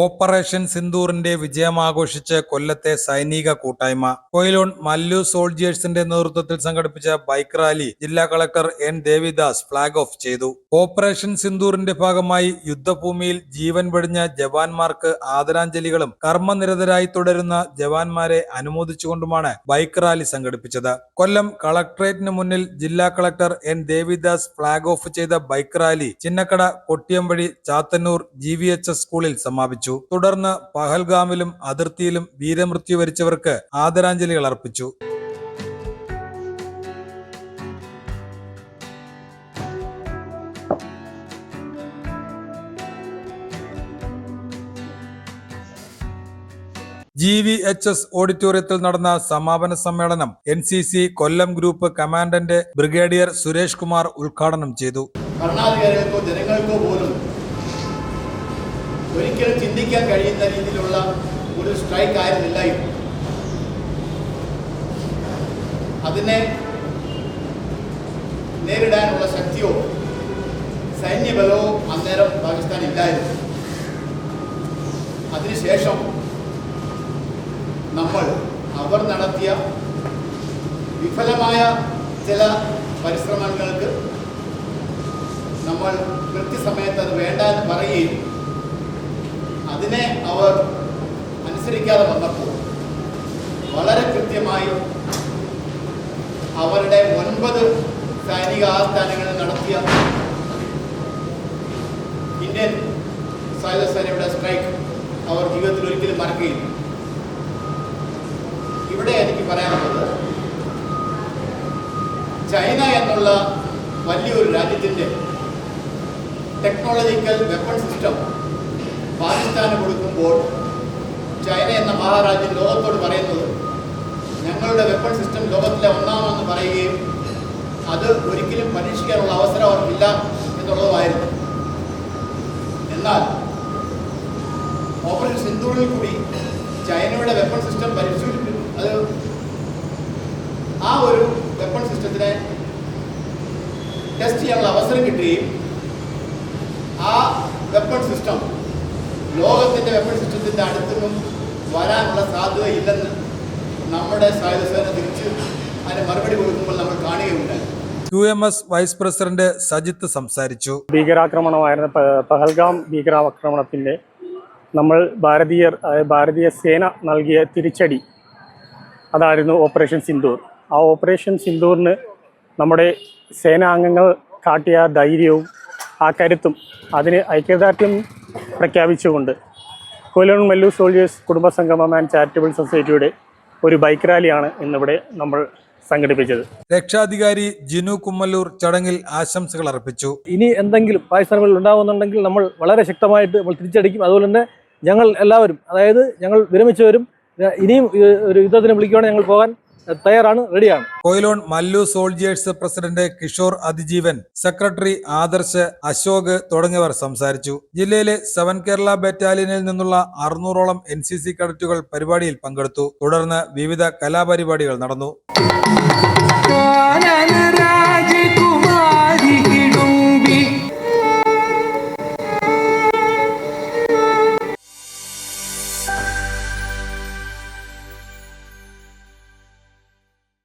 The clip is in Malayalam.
ഓപ്പറേഷൻ സിന്ദൂറിന്റെ വിജയം ആഘോഷിച്ച് കൊല്ലത്തെ സൈനിക കൂട്ടായ്മ. കൊയിലോൺ മല്ലു സോൾജിയേഴ്സിന്റെ നേതൃത്വത്തിൽ സംഘടിപ്പിച്ച ബൈക്ക് റാലി ജില്ലാ collector N Devidas flag off ചെയ്തു. ഓപ്പറേഷൻ സിന്ദൂറിന്റെ ഭാഗമായി യുദ്ധഭൂമിയിൽ ജീവൻ വെടിഞ്ഞ ജവാന്മാർക്ക് ആദരാഞ്ജലികളും കർമ്മനിരതരായി തുടരുന്ന ജവാന്മാരെ അനുമോദിച്ചുകൊണ്ടുമാണ് ബൈക്ക് റാലി സംഘടിപ്പിച്ചത്. കൊല്ലം കളക്ടറേറ്റിന് മുന്നിൽ ജില്ലാ collector N Devidas flag off ചെയ്ത ബൈക്ക് റാലി ചിന്നക്കട കൊട്ടിയമ്പഴി ചാത്തന്നൂർ ജി സ്കൂളിൽ സമാപിച്ചു. തുടർന്ന് പഹൽഗാമിലും അതിർത്തിയിലും വീരമൃത്യു വരിച്ചവർക്ക് ആദരാഞ്ജലികൾ അർപ്പിച്ചു. ജി വി എച്ച് എസ് ഓഡിറ്റോറിയത്തിൽ നടന്ന സമാപന സമ്മേളനം N C C Kollam group commandant brigadier Suresh Kumar ഉദ്ഘാടനം ചെയ്തു. ഭരണാധികാരികൾക്കോ ജനങ്ങൾക്കോ പോലും ഒരിക്കലും ചിന്തിക്കാൻ കഴിയുന്ന രീതിയിലുള്ള ഒരു സ്ട്രൈക്ക് ആയിരുന്നില്ല ഇത് അതിനെ നേരിടാനുള്ള ശക്തിയോ സൈന്യബലമോ അന്നേരം പാകിസ്ഥാൻ ഇല്ലായിരുന്നു. അതിനുശേഷം നമ്മൾ അവർ നടത്തിയ വിഫലമായ ചില പരിശ്രമങ്ങൾക്ക് നമ്മൾ കൃത്യസമയത്ത് അത് വേണ്ട എന്ന് പറയുകയും അതിനെ അവർ അനുസരിക്കാതെ വന്നപ്പോൾ വളരെ കൃത്യമായി അവരുടെ ഒൻപത് സൈനിക ആസ്ഥാനങ്ങളിൽ നടത്തിയ ഇന്ത്യൻ സായുധ സേനയുടെ സ്ട്രൈക്ക് അവർ ജീവിതത്തിൽ ഒരിക്കലും മറക്കുകയില്ല. ഇവിടെ എനിക്ക് പറയാനുള്ളത് ചൈന എന്നുള്ള വലിയൊരു രാജ്യത്തിന്റെ ടെക്നോളജിക്കൽ വെപ്പൺ സിസ്റ്റം പാകിസ്ഥാന് കൊടുക്കുമ്പോൾ ചൈന എന്ന മഹാരാജ്യം ലോകത്തോട് പറയുന്നത് ഞങ്ങളുടെ വെപ്പൺ സിസ്റ്റം ലോകത്തിലെ ഒന്നാമെന്ന് പറയുകയും അത് ഒരിക്കലും പരീക്ഷിക്കാനുള്ള അവസരം അവർക്കില്ല എന്നുള്ളതുമായിരുന്നു. എന്നാൽ ഓപ്പറേഷൻ സിന്ധുവിൽ കൂടി ചൈനയുടെ വെപ്പൺ സിസ്റ്റം പരിശോധിച്ചു അത് ആ ഒരു വെപ്പൺ സിസ്റ്റത്തിനെ ടെസ്റ്റ് ചെയ്യാനുള്ള അവസരം കിട്ടുകയും ആ വെപ്പൺ സിസ്റ്റം ലോകത്തിന്റെ വെപ്പൺ സിസ്റ്റത്തിന്റെ അടുത്തൊന്നും വരാനുള്ള സാധ്യതയില്ലെന്ന് നമ്മുടെ സായുധ സേന തിരിച്ച് അതിന് മറുപടി കൊടുക്കുമ്പോൾ നമ്മൾ കാണുകയുണ്ടായി. U M S vice president Sajith സംസാരിച്ചു. ഭീകരാക്രമണമായിരുന്ന പഹൽഗാം ഭീകരാക്രമണത്തിന്റെ നമ്മൾ ഭാരതീയർ ഭാരതീയ സേന നൽകിയ തിരിച്ചടി അതായിരുന്നു ഓപ്പറേഷൻ സിന്ദൂർ. ആ ഓപ്പറേഷൻ സിന്ദൂറിന് നമ്മുടെ സേനാംഗങ്ങൾ കാട്ടിയ ധൈര്യവും ആ കരുത്തും അതിന് ഐക്യദാർഢ്യം പ്രഖ്യാപിച്ചുകൊണ്ട് കൊലോൺ മല്ലു സോൾജേഴ്സ് കുടുംബസംഗമം ആൻഡ് ചാരിറ്റബിൾ സൊസൈറ്റിയുടെ ഒരു ബൈക്ക് റാലിയാണ് ഇന്നിവിടെ നമ്മൾ സംഘടിപ്പിച്ചത്. രക്ഷാധികാരി ജിനു കുമ്മല്ലൂർ ചടങ്ങിൽ ആശംസകൾ അർപ്പിച്ചു. ഇനി എന്തെങ്കിലും പാകിസ്ഥാനുകളിൽ ഉണ്ടാകുന്നുണ്ടെങ്കിൽ നമ്മൾ വളരെ ശക്തമായിട്ട് നമ്മൾ തിരിച്ചടിക്കും. അതുപോലെ തന്നെ ഞങ്ങൾ എല്ലാവരും അതായത് ഞങ്ങൾ വിരമിച്ചവരും ഇനിയും ഒരു യുദ്ധത്തിന് വിളിക്കുവാണെങ്കിൽ ഞങ്ങൾ പോകാൻ. തയ്യാറാണ് റെഡിയാണ്. Quilon Mallu soldiers president Kishore Athijeevan secretary Adarsh Ashok തുടങ്ങിയവർ സംസാരിച്ചു. ജില്ലയിലെ സെവൻ കേരള ബറ്റാലിയനിൽ നിന്നുള്ള അറുന്നൂറോളം എൻ സി സി കേഡറ്റുകൾ പരിപാടിയിൽ പങ്കെടുത്തു. തുടർന്ന് വിവിധ കലാപരിപാടികൾ നടന്നു.